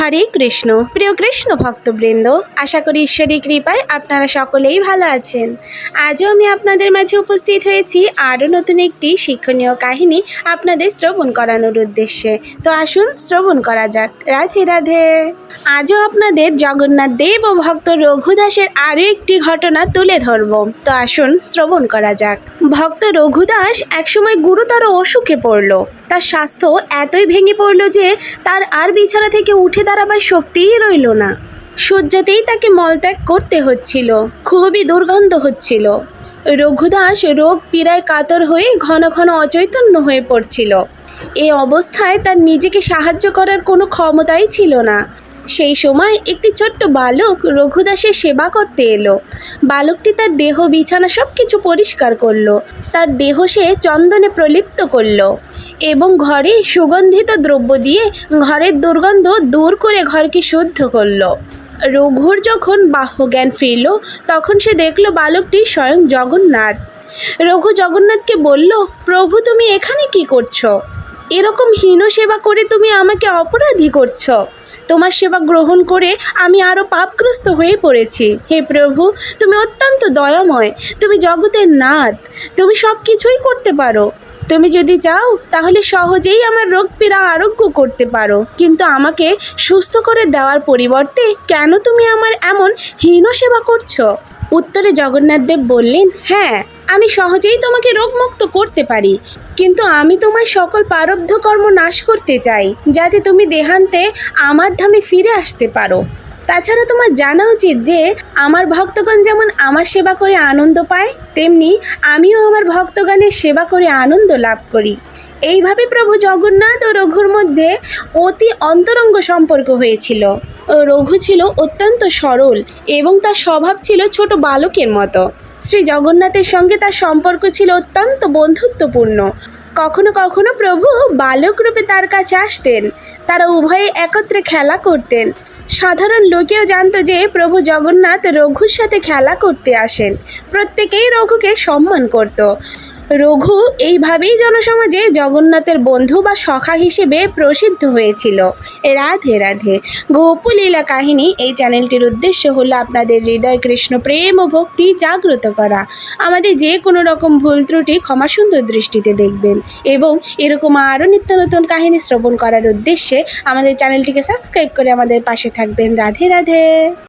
হরে কৃষ্ণ। প্রিয় কৃষ্ণ ভক্তবৃন্দ, আশা করি ঈশ্বরী কৃপায় আপনারা সকলেই ভালো আছেন। আজও আমি আপনাদের মাঝে উপস্থিত হয়েছি আরও নতুন একটি শিক্ষণীয় কাহিনী আপনাদের শ্রবণ করানোর উদ্দেশ্যে। তো আসুন শ্রবণ করা যাক। রাধে রাধে। আজও আপনাদের জগন্নাথ দেব ও ভক্ত রঘুদাসের আরও একটি ঘটনা তুলে ধরব। তো আসুন শ্রবণ করা যাক। ভক্ত রঘুদাস একসময় গুরুতর অসুখে পড়ল। তার স্বাস্থ্য এতই ভেঙে পড়ল যে তার আর বিছানা থেকে উঠে দাঁড়াবার শক্তিই রইল না। শয্যাতেই তাকে মলত্যাগ করতে হচ্ছিল। খুবই দুর্গন্ধ হচ্ছিল। রঘুদাস রোগ পীড়ায় কাতর হয়ে ঘন ঘন অচৈতন্য হয়ে পড়ছিল। এই অবস্থায় তার নিজেকে সাহায্য করার কোনো ক্ষমতাই ছিল না। সেই সময় একটি ছোট্ট বালক রঘুদাসের সেবা করতে এলো। বালকটি তার দেহ, বিছানা সব কিছু পরিষ্কার করল। তার দেহ সে চন্দনে প্রলিপ্ত করল এবং ঘরে সুগন্ধিত দ্রব্য দিয়ে ঘরের দুর্গন্ধ দূর করে ঘরকে শুদ্ধ করল। রঘুর যখন বাহ্য জ্ঞান ফিরল, তখন সে দেখল বালকটি স্বয়ং জগন্নাথ। রঘু জগন্নাথকে বলল, প্রভু, তুমি এখানে কি করছ? এরকম হীন সেবা করে তুমি আমাকে অপরাধী করছ। তোমার সেবা গ্রহণ করে আমি আরও পাপগ্রস্ত হয়ে পড়েছি। হে প্রভু, তুমি অত্যন্ত দয়াময়। তুমি জগতের নাথ। তুমি সব কিছুই করতে পারো। তুমি যদি চাও, তাহলে সহজেই আমার রোগ পীড়া আরোগ্য করতে পারো। কিন্তু আমাকে সুস্থ করে দেওয়ার পরিবর্তে কেন তুমি আমার এমন হীন সেবা করছ? উত্তরে জগন্নাথদেব বললেন হ্যাঁ আমি সহজেই তোমাকে রোগমুক্ত করতে পারি। কিন্তু আমি তোমার সকল প্রারব্ধ কর্ম নাশ করতে চাই, যাতে তুমি দেহান্তে আমার ধামে ফিরে আসতে পারো। তাছাড়া তোমার জানা উচিত যে, আমার ভক্তগণ যেমন আমার সেবা করে আনন্দ পায়, তেমনি আমিও আমার ভক্তগণের সেবা করে আনন্দ লাভ করি। এইভাবে প্রভু জগন্নাথ ও রঘুর মধ্যে অতি অন্তরঙ্গ সম্পর্ক হয়েছিল। রঘু ছিল অত্যন্ত সরল এবং তার স্বভাব ছিল ছোট বালকের মতো। শ্রী জগন্নাথের সঙ্গে তার সম্পর্ক ছিল অত্যন্ত বন্ধুত্বপূর্ণ। কখনো কখনো প্রভু বালক রূপে তার কাছে আসতেন, তারা উভয়ে একত্রে খেলা করতেন। সাধারণ লোকেও জানত যে প্রভু জগন্নাথ রঘুর সাথে খেলা করতে আসেন। প্রত্যেকেই রঘুকে সম্মান করত। রঘু এইভাবেই জনসমাজে জগন্নাথের বন্ধু বা সখা হিসেবে প্রসিদ্ধ হয়েছিল। রাধে রাধে। গোপলীলা কাহিনী এই চ্যানেলটির উদ্দেশ্য হলো আপনাদের হৃদয় কৃষ্ণ প্রেম ও ভক্তি জাগ্রত করা। আমাদের যে কোনো রকম ভুল ত্রুটি ক্ষমা সুন্দর দৃষ্টিতে দেখবেন এবং এরকম আরও নিত্য নতুন কাহিনী শ্রবণ করার উদ্দেশ্যে আমাদের চ্যানেলটিকে সাবস্ক্রাইব করে আমাদের পাশে থাকবেন। রাধে রাধে।